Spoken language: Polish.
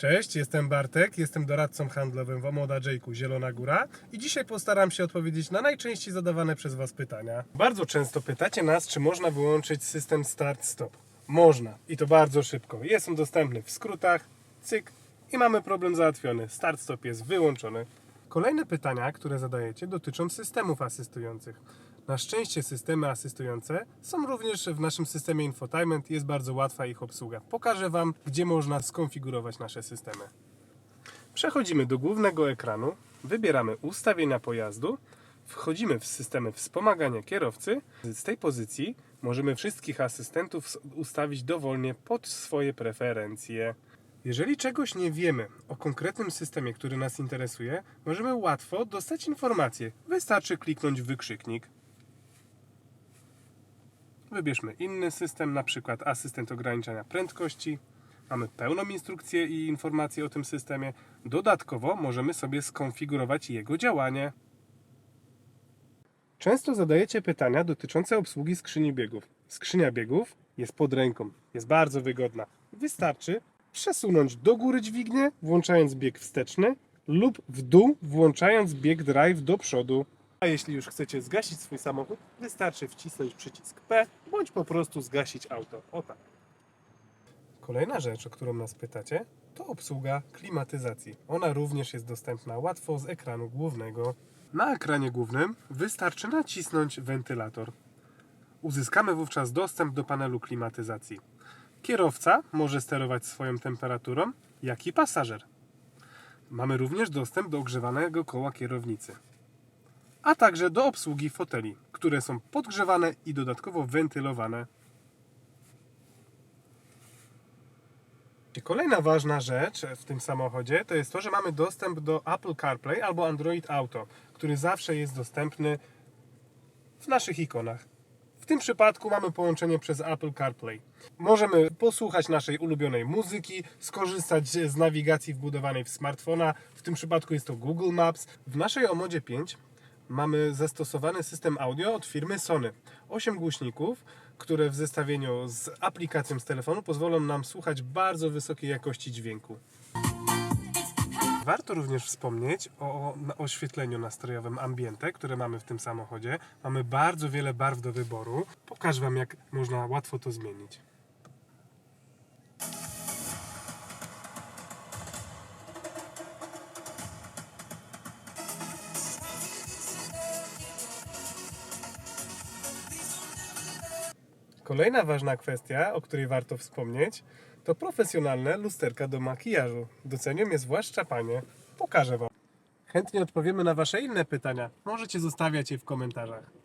Cześć, jestem Bartek, jestem doradcą handlowym w Omoda Jayku Zielona Góra i dzisiaj postaram się odpowiedzieć na najczęściej zadawane przez Was pytania. Bardzo często pytacie nas, czy można wyłączyć system start-stop. Można i to bardzo szybko. Jest on dostępny w skrótach, cyk i mamy problem załatwiony. Start-stop jest wyłączony. Kolejne pytania, które zadajecie, dotyczą systemów asystujących. Na szczęście systemy asystujące są również w naszym systemie infotainment, jest bardzo łatwa ich obsługa. Pokażę Wam, gdzie można skonfigurować nasze systemy. Przechodzimy do głównego ekranu, wybieramy ustawienia pojazdu, wchodzimy w systemy wspomagania kierowcy. Z tej pozycji możemy wszystkich asystentów ustawić dowolnie pod swoje preferencje. Jeżeli czegoś nie wiemy o konkretnym systemie, który nas interesuje, możemy łatwo dostać informację. Wystarczy kliknąć wykrzyknik. Wybierzmy inny system, na przykład asystent ograniczania prędkości. Mamy pełną instrukcję i informacje o tym systemie. Dodatkowo możemy sobie skonfigurować jego działanie. Często zadajecie pytania dotyczące obsługi skrzyni biegów. Skrzynia biegów jest pod ręką, jest bardzo wygodna. Wystarczy przesunąć do góry dźwignię, włączając bieg wsteczny, lub w dół, włączając bieg drive do przodu. A jeśli już chcecie zgasić swój samochód, wystarczy wcisnąć przycisk P, bądź po prostu zgasić auto. O tak. Kolejna rzecz, o którą nas pytacie, to obsługa klimatyzacji. Ona również jest dostępna łatwo z ekranu głównego. Na ekranie głównym wystarczy nacisnąć wentylator. Uzyskamy wówczas dostęp do panelu klimatyzacji. Kierowca może sterować swoją temperaturą, jak i pasażer. Mamy również dostęp do ogrzewanego koła kierownicy, a także do obsługi foteli, które są podgrzewane i dodatkowo wentylowane. Kolejna ważna rzecz w tym samochodzie to jest to, że mamy dostęp do Apple CarPlay albo Android Auto, który zawsze jest dostępny w naszych ikonach. W tym przypadku mamy połączenie przez Apple CarPlay. Możemy posłuchać naszej ulubionej muzyki, skorzystać z nawigacji wbudowanej w smartfona. W tym przypadku jest to Google Maps. W naszej Omodzie 5 mamy zastosowany system audio od firmy Sony. 8 głośników, które w zestawieniu z aplikacją z telefonu pozwolą nam słuchać bardzo wysokiej jakości dźwięku. Warto również wspomnieć o oświetleniu nastrojowym ambiente, które mamy w tym samochodzie. Mamy bardzo wiele barw do wyboru. Pokażę Wam, jak można łatwo to zmienić. Kolejna ważna kwestia, o której warto wspomnieć, to profesjonalne lusterka do makijażu. Doceniam je zwłaszcza panie. Pokażę Wam. Chętnie odpowiemy na Wasze inne pytania. Możecie zostawiać je w komentarzach.